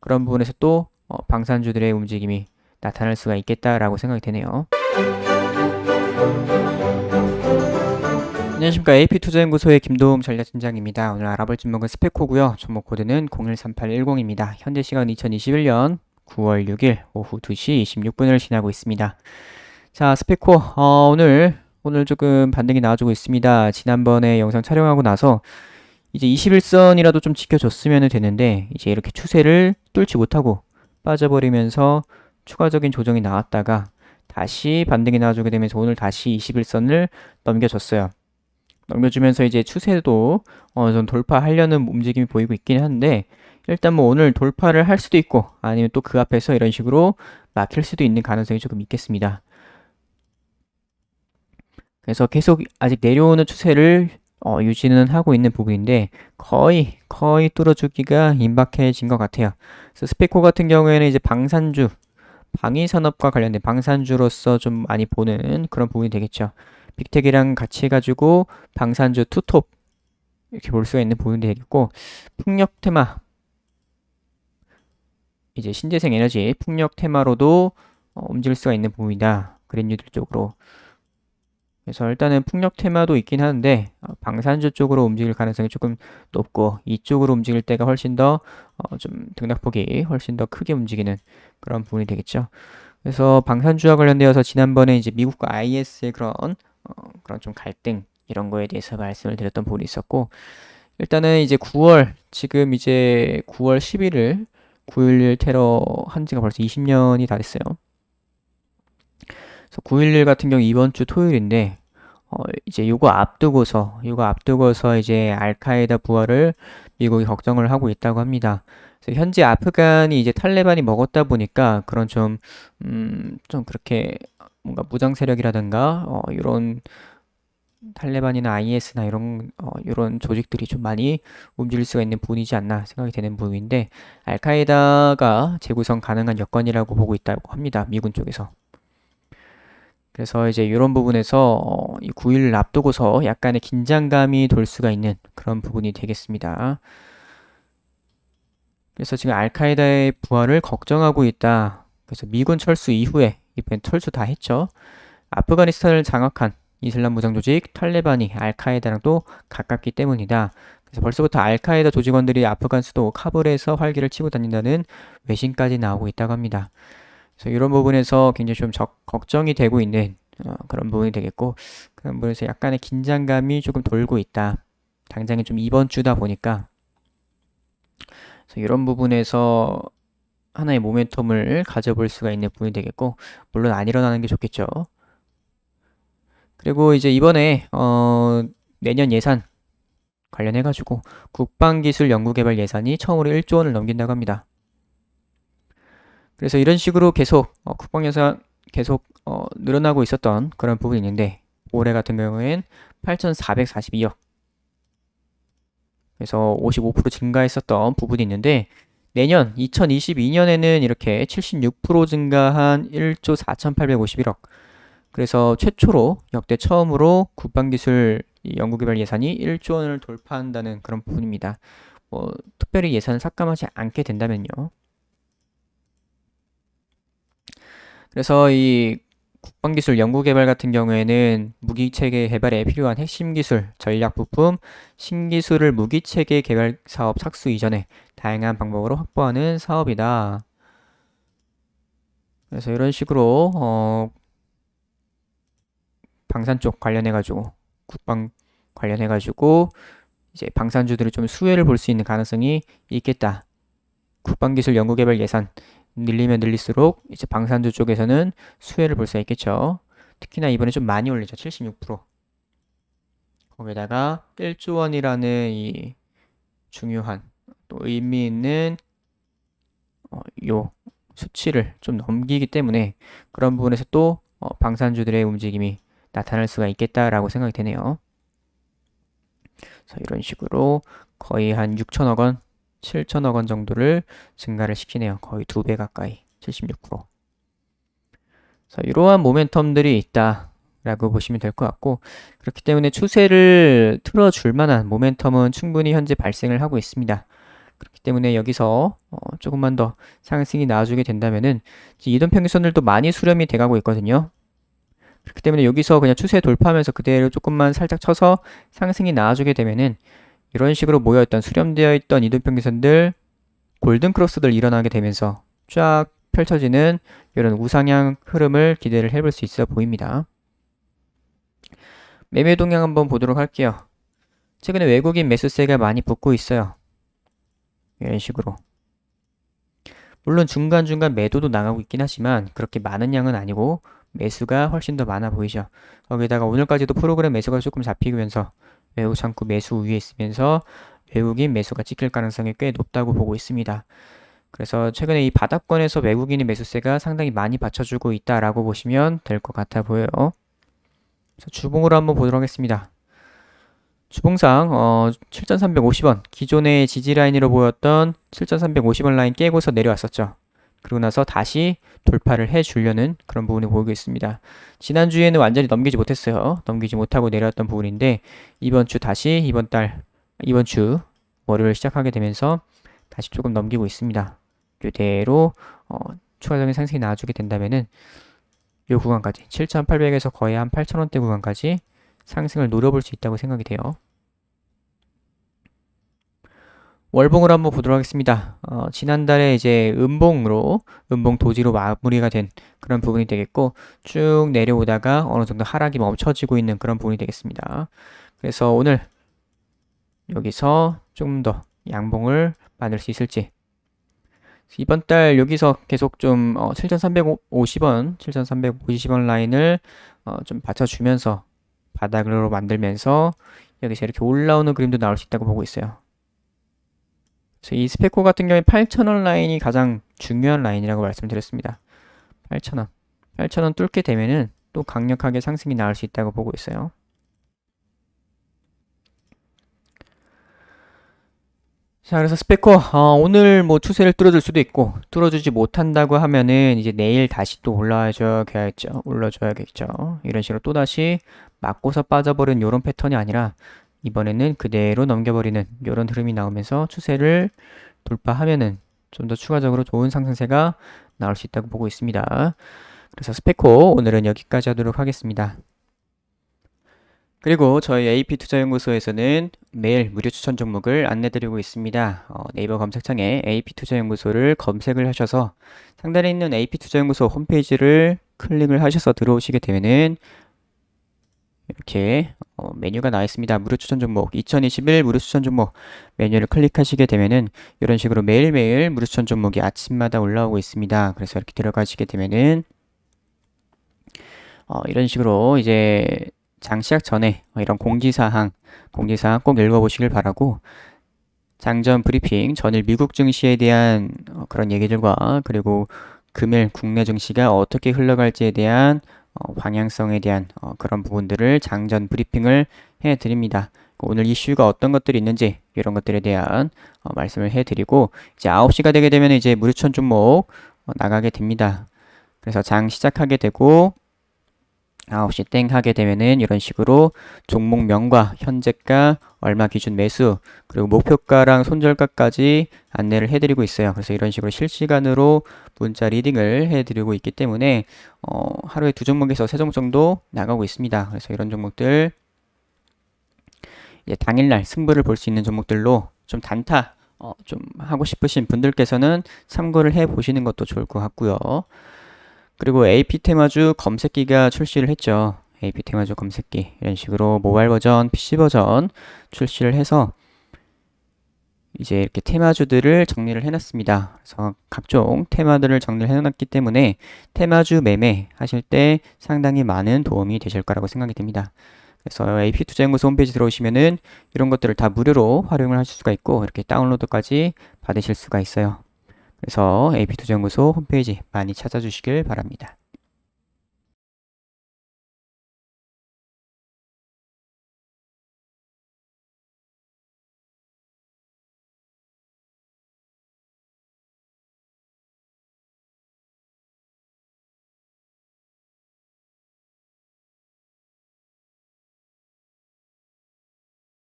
그런 부분에서 또 어, 방산주들의 움직임이 나타날 수가 있겠다라고 생각이 되네요. 안녕하십니까 AP투자연구소의 김도움 전략팀장입니다. 오늘 알아볼 종목은 스페코고요. 종목 코드는 013810입니다. 현재 시간 2021년 9월 6일 오후 2시 26분을 지나고 있습니다. 자 스페코 어, 오늘 오늘 조금 반등이 나와주고 있습니다. 지난번에 영상 촬영하고 나서 이제 21선이라도 좀 지켜줬으면 되는데 이제 이렇게 추세를 뚫지 못하고 빠져버리면서 추가적인 조정이 나왔다가 다시 반등이 나와주게 되면서 오늘 다시 21선을 넘겨줬어요. 넘겨주면서 이제 추세도 어느 정도 돌파하려는 움직임이 보이고 있긴 한데 일단 뭐 오늘 돌파를 할 수도 있고 아니면 또 그 앞에서 이런 식으로 막힐 수도 있는 가능성이 조금 있겠습니다. 그래서 계속 아직 내려오는 추세를 어, 유지는 하고 있는 부분인데 거의 거의 뚫어주기가 임박해진 것 같아요. 그래서 스페코 같은 경우에는 이제 방산주 방위 산업과 관련된 방산주로서 좀 많이 보는 그런 부분이 되겠죠. 빅텍이랑 같이 해가지고 방산주 투톱 이렇게 볼 수가 있는 부분이 되겠고 풍력 테마 이제 신재생 에너지 풍력 테마로도 어, 움직일 수가 있는 부분이다. 그린뉴딜 쪽으로 그래서 일단은 풍력 테마도 있긴 하는데 어, 방산주 쪽으로 움직일 가능성이 조금 높고 이쪽으로 움직일 때가 훨씬 더 어, 좀 등락폭이 훨씬 더 크게 움직이는 그런 부분이 되겠죠. 그래서 방산주와 관련되어서 지난번에 이제 미국과 IS의 그런 어, 그런 좀 갈등 이런 거에 대해서 말씀을 드렸던 부분이 있었고 일단은 이제 9월 지금 이제 9월 11일 9.11 테러 한 지가 벌써 20년이 다 됐어요. 그래서 9.11 같은 경우 이번 주 토요일인데 어, 이제 요거 앞두고서 요거 앞두고서 이제 알카에다 부활을 미국이 걱정을 하고 있다고 합니다. 현재 아프간이 이제 탈레반이 먹었다 보니까 그런 좀, 음, 좀 그렇게 뭔가 무장 세력이라든가 어, 이런 탈레반이나 IS나 이런 어, 이런 조직들이 좀 많이 움직일 수가 있는 부분이지 않나 생각이 되는 부분인데 알카에다가 재구성 가능한 여건이라고 보고 있다고 합니다. 미군 쪽에서. 그래서 이제 이런 부분에서 어, 이 9일 앞두고서 약간의 긴장감이 돌 수가 있는 그런 부분이 되겠습니다. 그래서 지금 알카에다의 부활을 걱정하고 있다. 그래서 미군 철수 이후에 이번 철수 다 했죠. 아프가니스탄을 장악한 이슬람 무장 조직 탈레반이 알카에다랑 또 가깝기 때문이다. 그래서 벌써부터 알카에다 조직원들이 아프간 수도 카불에서 활기를 치고 다닌다는 외신까지 나오고 있다고 합니다. 그래서 이런 부분에서 굉장히 좀 적, 걱정이 되고 있는 어, 그런 부분이 되겠고 그런 부분에서 약간의 긴장감이 조금 돌고 있다. 당장에 좀 이번 주다 보니까 그래서 이런 부분에서 하나의 모멘텀을 가져볼 수가 있는 부분이 되겠고 물론 안 일어나는 게 좋겠죠. 그리고 이제 이번에 어, 내년 예산 관련해 가지고 국방기술 연구개발 예산이 처음으로 1조 원을 넘긴다고 합니다. 그래서 이런 식으로 계속 어, 국방 예산 계속 어, 늘어나고 있었던 그런 부분이 있는데 올해 같은 경우엔 8,442억 그래서 55% 증가했었던 부분이 있는데 내년 2022년에는 이렇게 76% 증가한 1조 4,851억 그래서 최초로 역대 처음으로 국방기술 연구개발 예산이 1조 원을 돌파한다는 그런 부분입니다. 뭐 특별히 예산을 삭감하지 않게 된다면요. 그래서 이 국방기술 연구개발 같은 경우에는 무기체계 개발에 필요한 핵심 기술, 전략 부품, 신기술을 무기체계 개발 사업 착수 이전에 다양한 방법으로 확보하는 사업이다. 그래서 이런 식으로 어, 방산 쪽 관련해 가지고 국방 관련해 가지고 이제 방산주들이 좀 수혜를 볼 수 있는 가능성이 있겠다. 국방기술 연구개발 예산 늘리면 늘릴수록 이제 방산주 쪽에서는 수혜를 볼수 있겠죠. 특히나 이번에 좀 많이 올리죠. 76%. 거기다가 1조 원이라는 이 중요한 또 의미 있는 어, 요 수치를 좀 넘기기 때문에 그런 부분에서 또 어, 방산주들의 움직임이 나타날 수가 있겠다라고 생각이 되네요. 그래서 이런 식으로 거의 한 6천억 원, 7천억 원 정도를 증가를 시키네요. 거의 두 배 가까이, 76%. 그래서 이러한 모멘텀들이 있다 라고 보시면 될 것 같고 그렇기 때문에 추세를 틀어줄 만한 모멘텀은 충분히 현재 발생을 하고 있습니다. 그렇기 때문에 여기서 어, 조금만 더 상승이 나와주게 된다면은 이동 평균선들도 많이 수렴이 돼가고 있거든요. 그렇기 때문에 여기서 그냥 추세 돌파하면서 그대로 조금만 살짝 쳐서 상승이 나와주게 되면은 이런 식으로 모여있던 수렴되어 있던 이동 평균선들 골든 크로스들 일어나게 되면서 쫙 펼쳐지는 이런 우상향 흐름을 기대를 해볼 수 있어 보입니다. 매매 동향 한번 보도록 할게요. 최근에 외국인 매수세가 많이 붙고 있어요. 이런 식으로. 물론 중간중간 매도도 나가고 있긴 하지만 그렇게 많은 양은 아니고 매수가 훨씬 더 많아 보이죠. 거기다가 오늘까지도 프로그램 매수가 조금 잡히면서 외국 창구 매수 위에 있으면서 외국인 매수가 찍힐 가능성이 꽤 높다고 보고 있습니다. 그래서 최근에 이 바닥권에서 외국인의 매수세가 상당히 많이 받쳐주고 있다라고 보시면 될 것 같아 보여요. 주봉으로 한번 보도록 하겠습니다. 주봉상 어, 7,350원 기존의 지지 라인으로 보였던 7,350원 라인 깨고서 내려왔었죠. 그리고 나서 다시 돌파를 해 주려는 그런 부분을 보이고 있습니다. 지난주에는 완전히 넘기지 못했어요. 넘기지 못하고 내려왔던 부분인데 이번 주 다시 이번 달 이번 주 월요일 시작하게 되면서 다시 조금 넘기고 있습니다. 이대로 어, 추가적인 상승이 나와주게 된다면은 이 구간까지 7,800에서 거의 한 8,000원대 구간까지 상승을 노려볼 수 있다고 생각이 돼요. 월봉을 한번 보도록 하겠습니다. 어, 지난달에 이제 음봉으로 음봉 도지로 마무리가 된 그런 부분이 되겠고 쭉 내려오다가 어느 정도 하락이 멈춰지고 있는 그런 부분이 되겠습니다. 그래서 오늘 여기서 조금 더 양봉을 만들 수 있을지 이번 달 여기서 계속 좀 어, 7,350원, 7,350원 라인을 어, 좀 받쳐주면서 바닥으로 만들면서 여기서 이렇게 올라오는 그림도 나올 수 있다고 보고 있어요. 이 스페코 같은 경우에 8,000원 라인이 가장 중요한 라인이라고 말씀드렸습니다. 8,000원. 8,000원 뚫게 되면은 또 강력하게 상승이 나올 수 있다고 보고 있어요. 자, 그래서 스페코, 어, 오늘 뭐 추세를 뚫어줄 수도 있고, 뚫어주지 못한다고 하면은 이제 내일 다시 또 올라줘야겠죠. 올라줘야겠죠. 이런 식으로 또 다시 맞고서 빠져버린 이런 패턴이 아니라, 이번에는 그대로 넘겨버리는 이런 흐름이 나오면서 추세를 돌파하면은 좀 더 추가적으로 좋은 상승세가 나올 수 있다고 보고 있습니다. 그래서 스페코 오늘은 여기까지 하도록 하겠습니다. 그리고 저희 AP투자연구소에서는 매일 무료 추천 종목을 안내드리고 있습니다. 어, 네이버 검색창에 AP투자연구소를 검색을 하셔서 상단에 있는 AP투자연구소 홈페이지를 클릭을 하셔서 들어오시게 되면은 이렇게 어, 메뉴가 나와 있습니다. 무료 추천 종목 2021 무료 추천 종목 메뉴를 클릭하시게 되면은 이런 식으로 매일매일 무료 추천 종목이 아침마다 올라오고 있습니다. 그래서 이렇게 들어가시게 되면은 어, 이런 식으로 이제 장 시작 전에 이런 공지사항, 공지사항 꼭 읽어보시길 바라고 장전 브리핑, 전일 미국 증시에 대한 어, 그런 얘기들과 그리고 금일 국내 증시가 어떻게 흘러갈지에 대한 어, 방향성에 대한 어, 그런 부분들을 장전 브리핑을 해드립니다. 오늘 이슈가 어떤 것들이 있는지 이런 것들에 대한 말씀을 해드리고 이제 9시가 되게 되면 이제 무료천 종목 나가게 됩니다. 그래서 장 시작하게 되고 9시 땡 하게 되면은 이런 식으로 종목명과 현재가 얼마 기준 매수 그리고 목표가랑 손절가까지 안내를 해드리고 있어요. 그래서 이런 식으로 실시간으로 문자 리딩을 해드리고 있기 때문에 어, 하루에 두 종목에서 세 종목 정도 나가고 있습니다. 그래서 이런 종목들 당일날 승부를 볼 수 있는 종목들로 좀 단타 어, 좀 하고 싶으신 분들께서는 참고를 해 보시는 것도 좋을 것 같고요. 그리고 AP 테마주 검색기가 출시를 했죠. AP 테마주 검색기 이런 식으로 모바일 버전, PC 버전 출시를 해서 이제 이렇게 테마주들을 정리를 해놨습니다. 그래서 각종 테마들을 정리를 해놨기 때문에 테마주 매매 하실 때 상당히 많은 도움이 되실 거라고 생각이 됩니다. 그래서 AP투자연구소 홈페이지 들어오시면은 이런 것들을 다 무료로 활용을 하실 수가 있고 이렇게 다운로드까지 받으실 수가 있어요. 그래서 AP투자연구소 홈페이지 많이 찾아주시길 바랍니다.